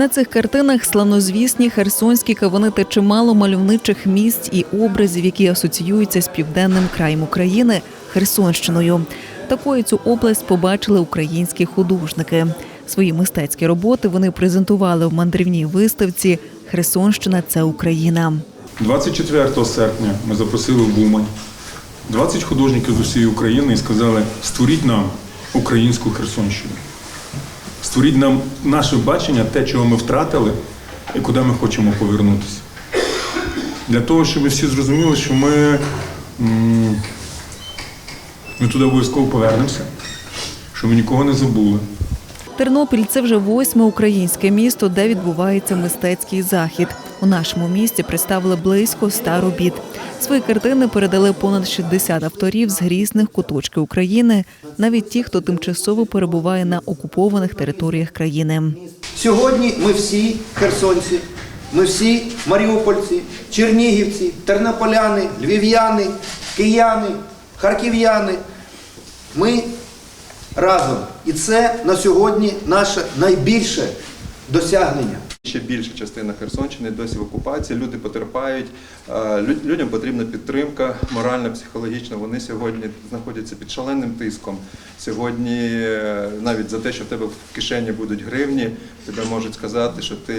На цих картинах славнозвісні херсонські кавуни та чимало мальовничих місць і образів, які асоціюються з південним краєм України Херсонщиною. Такою цю область побачили українські художники. Свої мистецькі роботи вони презентували в мандрівній виставці Херсонщина це Україна. 24 серпня ми запросили в Умань 20 художників з усієї України і сказали: створіть нам українську Херсонщину. Створіть нам наше бачення, те, чого ми втратили, і куди ми хочемо повернутися. Для того, щоб всі зрозуміли, що ми, ми туди обов'язково повернемося, що ми нікого не забули. Тернопіль це вже восьме українське місто, де відбувається мистецький захід. У нашому місті представили близько ста робіт. Свої картини передали понад 60 авторів з різних куточків України, навіть ті, хто тимчасово перебуває на окупованих територіях країни. Сьогодні ми всі херсонці, ми всі маріупольці, чернігівці, тернополяни, львів'яни, кияни, харків'яни. Ми разом. І це на сьогодні наше найбільше досягнення. Ще більша частина Херсонщини досі в окупації. Люди потерпають. е, Людям потрібна підтримка моральна, психологічна. Вони сьогодні знаходяться під шаленим тиском. Сьогодні е, навіть за те, що в тебе в кишені будуть гривні, тебе можуть сказати, що ти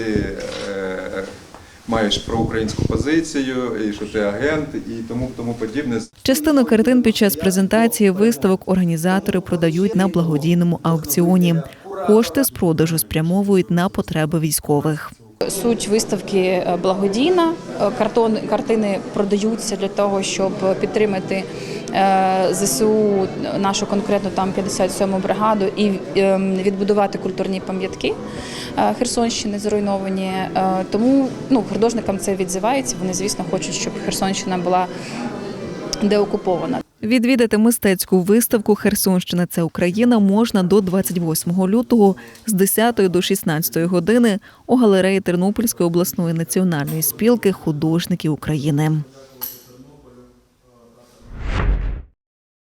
е, маєш проукраїнську позицію, і що ти агент, і тому тому подібне. Частину картин під час презентації виставок організатори продають на благодійному аукціоні. Кошти з продажу спрямовують на потреби військових. Суть виставки е, благодійна. Е, Картон, картини продаються для того, щоб підтримати ЗСУ, нашу конкретно там 57-му бригаду, і е, відбудувати культурні пам'ятки е, Херсонщини зруйновані. Е, Тому ну, художникам це відзивається. Вони, звісно, хочуть, щоб Херсонщина була деокупована. Відвідати мистецьку виставку Херсонщина це Україна можна до 28 лютого з 10 до 16 години у галереї Тернопільської обласної національної спілки художників України.